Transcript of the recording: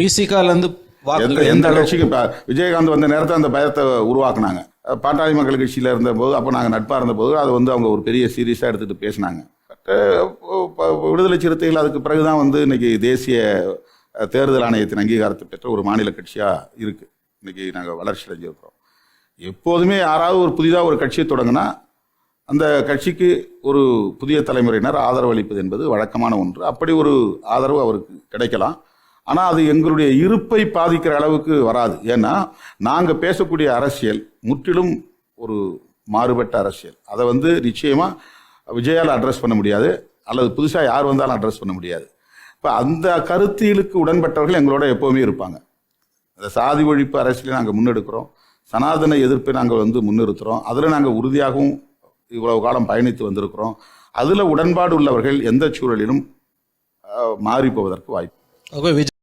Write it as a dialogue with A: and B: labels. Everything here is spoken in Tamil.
A: விசிகால இருந்து
B: எந்த இப்ப விஜயகாந்த் வந்த நேரத்தில் அந்த பயத்தை உருவாக்குனாங்க. பாட்டாளி மக்கள் கட்சியில் இருந்தபோது அப்போ நாங்கள் நட்பாக இருந்தபோது அதை வந்து அவங்க ஒரு பெரிய சீரியஸாக எடுத்துகிட்டு பேசினாங்க. விடுதலை சிறுத்தைகள் அதுக்கு பிறகு தான் வந்து இன்னைக்கு தேசிய தேர்தல் ஆணையத்தின் அங்கீகாரத்தை பெற்ற ஒரு மாநில கட்சியாக இருக்குது இன்னைக்கு நாங்கள் வளர்ச்சி அடைஞ்சிருக்கிறோம் எப்போதுமே யாராவது ஒரு புதிதாக ஒரு கட்சியை தொடங்கினா அந்த கட்சிக்கு ஒரு புதிய தலைமுறையினர் ஆதரவு அளிப்பது என்பது வழக்கமான ஒன்று. அப்படி ஒரு ஆதரவு அவருக்கு கிடைக்கலாம். ஆனால் அது எங்களுடைய இருப்பை பாதிக்கிற அளவுக்கு வராது. ஏன்னா நாங்கள் பேசக்கூடிய அரசியல் முற்றிலும் ஒரு மாறுபட்ட அரசியல். அதை வந்து நிச்சயமாக விஜயால் அட்ரஸ் பண்ண முடியாது. அல்லது புதுசாக யார் வந்தாலும் அட்ரஸ் பண்ண முடியாது. இப்போ அந்த கருத்தியலுக்கு உடன்பட்டவர்கள் எங்களோட எப்போவுமே இருப்பாங்க. அந்த சாதி ஒழிப்பு அரசியலை நாங்கள் முன்னெடுக்கிறோம். சனாதன எதிர்ப்பை நாங்கள் வந்து முன்னிறுத்துகிறோம் அதில் நாங்கள் உறுதியாகவும் இவ்வளவு காலம் பயணித்து வந்திருக்கிறோம். அதில் உடன்பாடு உள்ளவர்கள் எந்த சூழலிலும் மாறி போவதற்கு வாய்ப்பு.
A: ஆகவே விஜய்